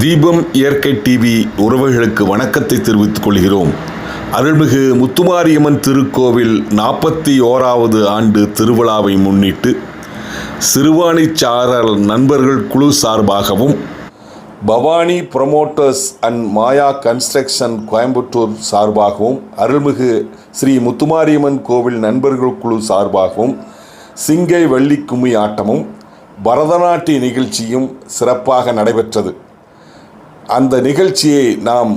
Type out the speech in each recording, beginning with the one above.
தீபம் இயற்கை டிவி உறவுகளுக்கு வணக்கத்தை தெரிவித்துக் கொள்கிறோம். அருள்மிகு முத்துமாரியம்மன் திருக்கோவில் நாற்பத்தி ஓராவது ஆண்டு திருவிழாவை முன்னிட்டு சிறுவாணிச்சாரல் நண்பர்கள் குழு சார்பாகவும் Bhavani promoters and Maya construction Coimbatore சார்பாகவும் அருள்மிகு ஸ்ரீ முத்துமாரியம்மன் கோவில் நண்பர்கள் குழு சார்பாகவும் சிங்கை வள்ளி கும்மி ஆட்டமும் பரதநாட்டிய நிகழ்ச்சியும் சிறப்பாக நடைபெற்றது. அந்த நிகழ்ச்சியை நாம்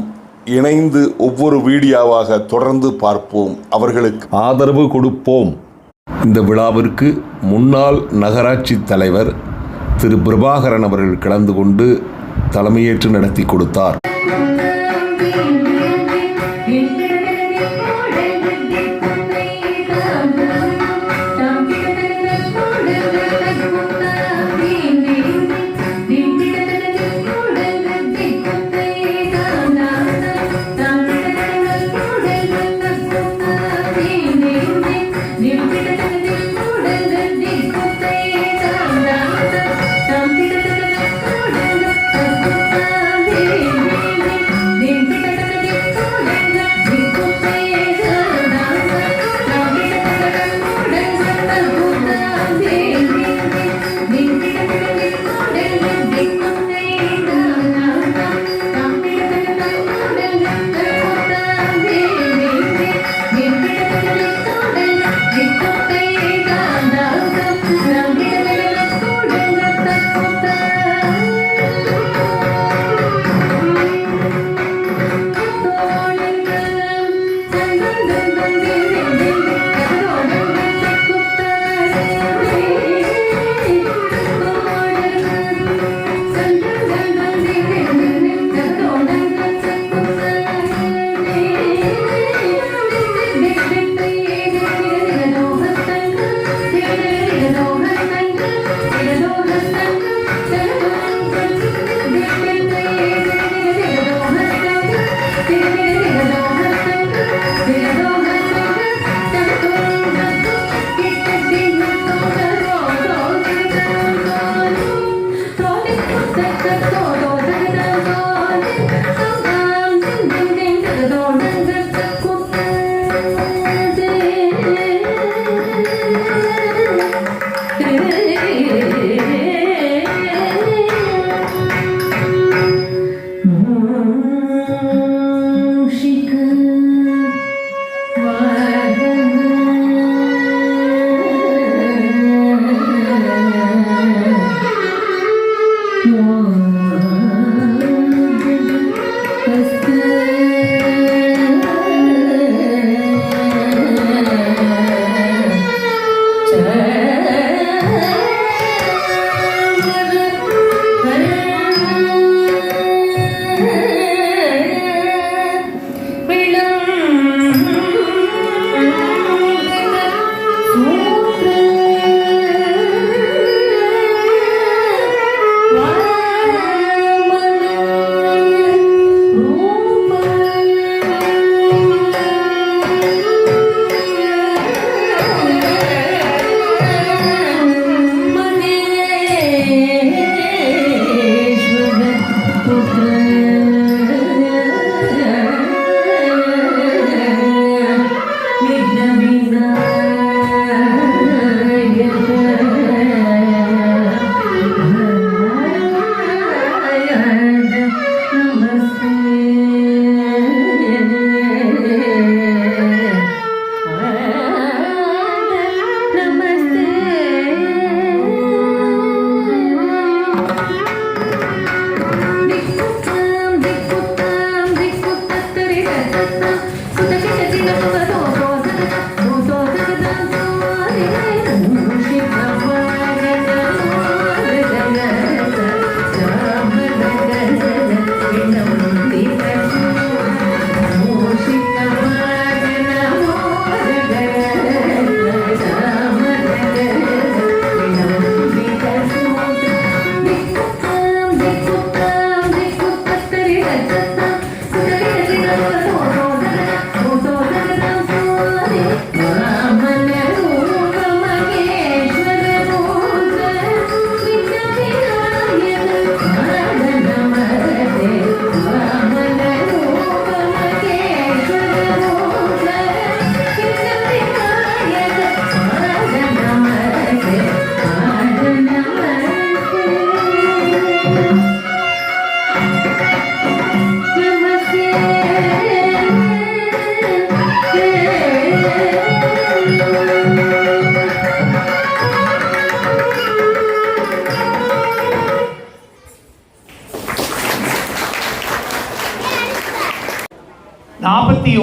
இணைந்து ஒவ்வொரு வீடியோவாக தொடர்ந்து பார்ப்போம் அவர்களுக்கு. ஆதரவு கொடுப்போம். இந்த விழாவிற்கு முன்னாள் நகராட்சி தலைவர் திரு பிரபாகரன் அவர்கள் கலந்து கொண்டு தலைமையேற்று நடத்தி கொடுத்தார்.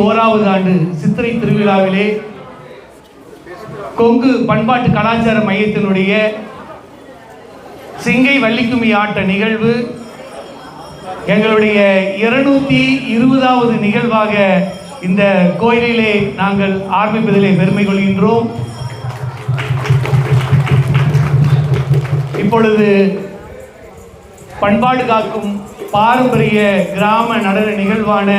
ஓராவது ஆண்டு சித்திரை திருவிழாவிலே கொங்கு பண்பாட்டு கலாச்சார மையத்தினுடைய சிங்கை வள்ளிக்கும்மி ஆட்ட நிகழ்வு எங்களுடைய இருநூத்தி இருபதாவது நிகழ்வாக இந்த கோயிலிலே நாங்கள் ஆரம்பிப்பதிலே பெருமை கொள்கின்றோம். இப்பொழுது பண்பாடு காக்கும் பாரம்பரிய கிராம நடன நிகழ்வான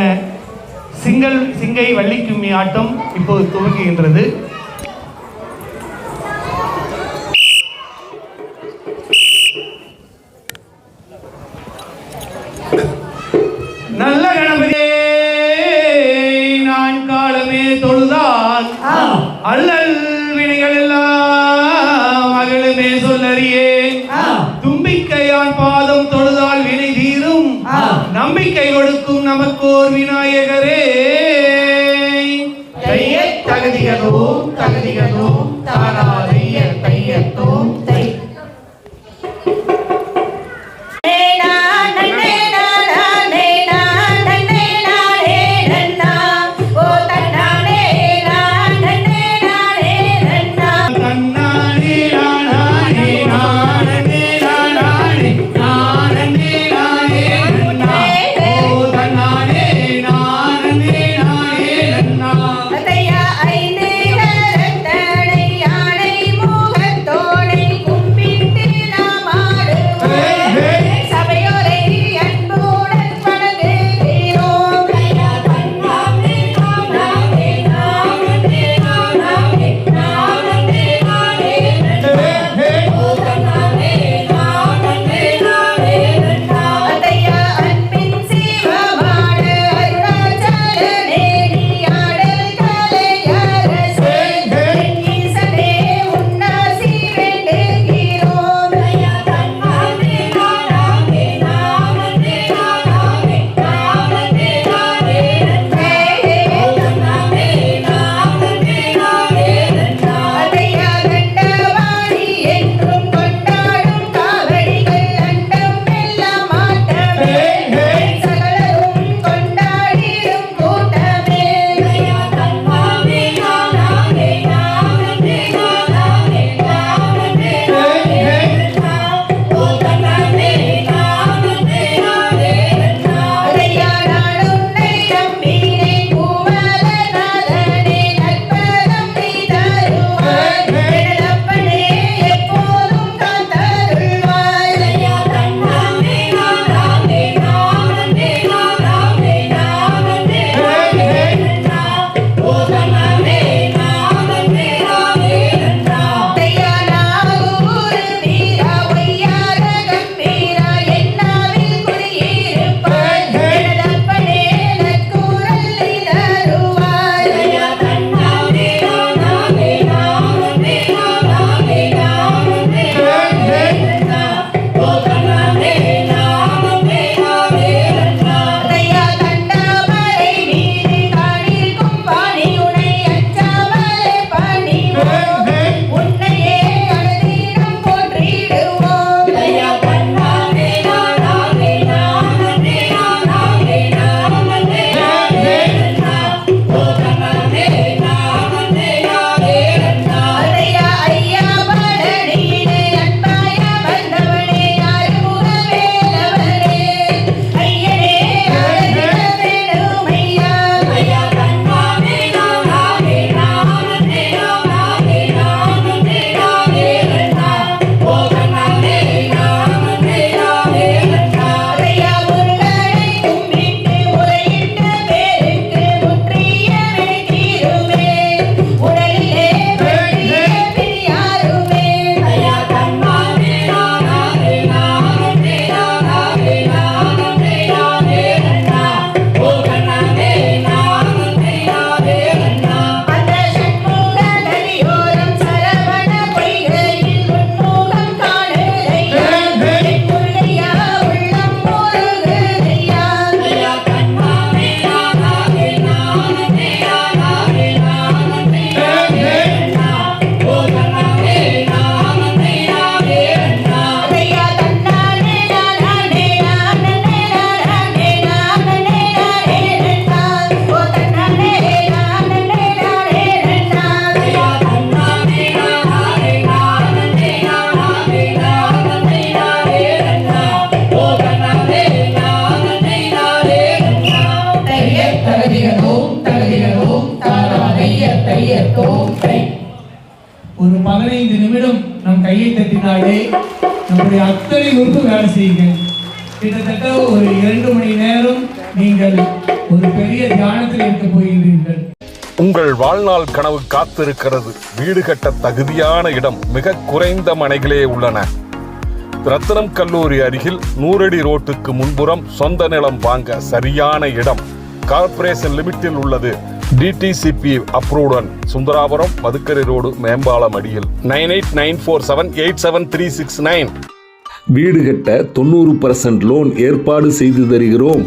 சிங்கல் சிங்கை வள்ளிக்கும்மி ஆட்டம் இப்போது துவங்குகின்றது. நம்பிக்கை கொடுக்கும் நமக்கோர் விநாயகரே. தைய தகுதிகளும் தகுதிகளோம் தாராதைய ஒரு பதினைந்து நிமிடம் நம் கையை தட்டினாலே நம்முடைய அத்தனை உறுப்பு வேலை செய்யுங்க. கிட்டத்தட்ட ஒரு இரண்டு மணி நேரம் நீங்கள் ஒரு பெரிய தியானத்தில் இருக்க போகிறீர்கள். உங்கள் வாழ்நாள் கனவு காத்திருக்கிறது. வீடு கட்ட தகுதியான இடம் மிக குறைந்த மனைகளே உள்ளன. ரத்தனம் கல்லூரி அருகில் நூறடி ரோட்டுக்கு முன்புறம் சொந்த நிலம் வாங்க சரியான இடம். கார்பரேஷன் லிமிட்டில் உள்ளது. டிடிசிபி அப்ரூவுடன் சுந்தராபுரம் மதுக்கரை ரோடு மேம்பாலம் அடியில் nine eight nine four seven eight seven three six nine வீடு கட்ட தொண்ணூறு பர்சன்ட் லோன் ஏற்பாடு செய்து தருகிறோம்.